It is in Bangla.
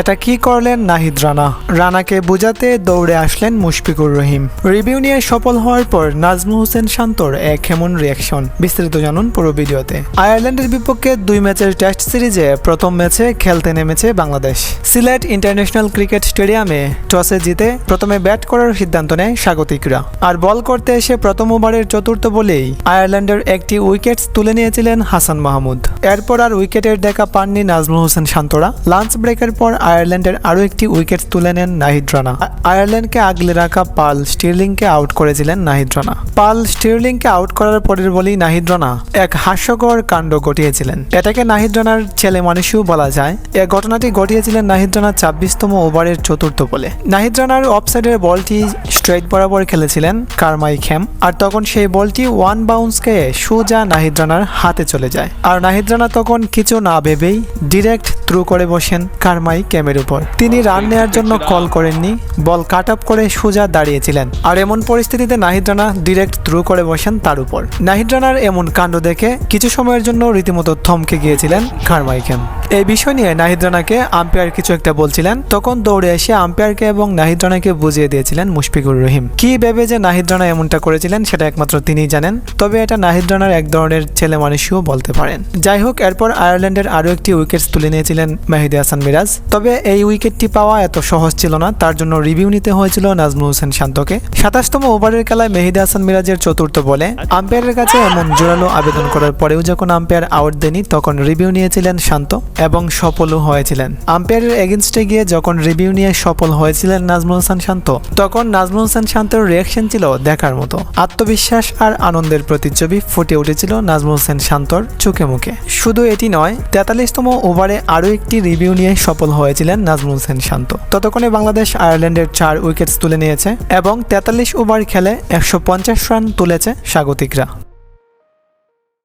এটা কি করলেন নাহিদ রানা? রানাকে বোঝাতে দৌড়ে আসলেন মুশফিকুর রহিম। রিভিউ নিয়ে সফল হওয়ার পর নাজমু হোসেন শান্তর এক এমন রিয়াকশন বিস্তারিত জানুন পুরো ভিডিওতে। আয়ারল্যান্ডের বিপক্ষে দুই ম্যাচের টেস্ট সিরিজে প্রথম ম্যাচে খেলতে নেমেছে বাংলাদেশ। সিলেট ইন্টারন্যাশনাল ক্রিকেট স্টেডিয়ামে টসে জিতে প্রথমে ব্যাট করার সিদ্ধান্ত নেয় স্বাগতিকরা। আর বল করতে এসে প্রথম ওভারের চতুর্থ বলেই আয়ারল্যান্ডের একটি উইকেট তুলে নিয়েছিলেন হাসান মাহমুদ। এরপর আর উইকেটের দেখা পাননি নাজমুল হোসেন শান্তরা। লাঞ্চ ব্রেকের পর আয়ারল্যান্ডের আরও একটি উইকেট তুলে নেন নাহিদ রানা। আয়ারল্যান্ডকে আগলে রাখা পাল স্টিরলিংকে আউট করেছিলেন নাহিদ রানা। পাল স্টিরলিংকে আউট করার পরের বলেই নাহিদ রানা এক হাস্যকর কাণ্ড ঘটিয়েছিলেন। এটাকে নাহিদ রানার ছেলে মানুষও বলা যায়। এ ঘটনাটি ঘটিয়েছিলেন নাহিদ রানা ছাব্বিশতম ওভারের চতুর্থ বলে। নাহিদ রানার অফসাইডের বলটি স্ট্রেট বরাবর খেলেছিলেন কারমাই খেম, আর তখন সেই বলটি ওয়ান বাউন্স খেয়ে সোজা নাহিদ রানার হাতে চলে যায়। আর নাহিদ রানা তখন কিছু না ভেবেই ডিরেক্ট থ্রু করে বসেন কারমাই ক্যামের উপর। তিনি রান নেয়ার জন্য কল করেননি, বল কাট আপ করে সোজা দাঁড়িয়েছিলেন। আর এমন পরিস্থিতিতে নাহিদ রানা ডিরেক্ট থ্রু করে বসেন তার উপর। নাহিদ রানার এমন কাণ্ড দেখে কিছু সময়ের জন্য রীতিমতো থমকে গিয়েছিলেন কারমাই ক্যাম। এই বিষয় নিয়ে নাহিদ রানাকে আম্পায়ার কিছু একটা বলছিলেন। তখন দৌড়ে এসে আম্পায়ারকে এবং নাহিদ রানাকে বুঝিয়ে দিয়েছিলেন মুশফিকুর রহিম। কি ভেবে যে নাহিদ রানা এমনটা করেছিলেন সেটা একমাত্র তিনিই জানেন, তবে এটা নাহিদ রানার এক ধরনের ছেলে মানুষও বলতে পারেন। যাই হোক, এরপর আয়ারল্যান্ডের আরও একটি উইকেট তুলে নিয়েছিলেন মেহেদি হাসান মিরাজ। তবে এই উইকেটটি পাওয়া এত সহজ ছিল না, তার জন্য রিভিউ নিতে হয়েছিল নাজমুল হোসেন শান্তকে। সাতাশতম ওভারের খেলায় মেহেদি হাসান মিরাজের চতুর্থ বলে, আম্পায়ারের কাছে এমন জোরালো আবেদন করার পরেও যখন আম্পায়ার আউট দেনি তখন রিভিউ নিয়েছিলেন শান্ত। এবং সফলও হয়েছিলেন। আম্পায়ারের এগেনস্টে গিয়ে যখন রিভিউ নিয়ে সফল হয়েছিলেন নাজমুল হোসেন শান্ত, তখন নাজমুল হোসেন শান্তর রিয়াকশন ছিল দেখার মতো। আত্মবিশ্বাস আর আনন্দের প্রতিচ্ছবি ফুটে উঠেছিল নাজমুল হোসেন শান্তর চোখে মুখে। শুধু এটি নয়, তেতাল্লিশতম ওভারে আরও একটি রিভিউ নিয়ে সফল হয়েছিলেন নাজমুল হোসেন শান্ত। ততক্ষণে বাংলাদেশ আয়ারল্যান্ডের চার উইকেটস তুলে নিয়েছে এবং তেতাল্লিশ ওভার খেলে একশো পঞ্চাশ রান তুলেছে স্বাগতিকরা।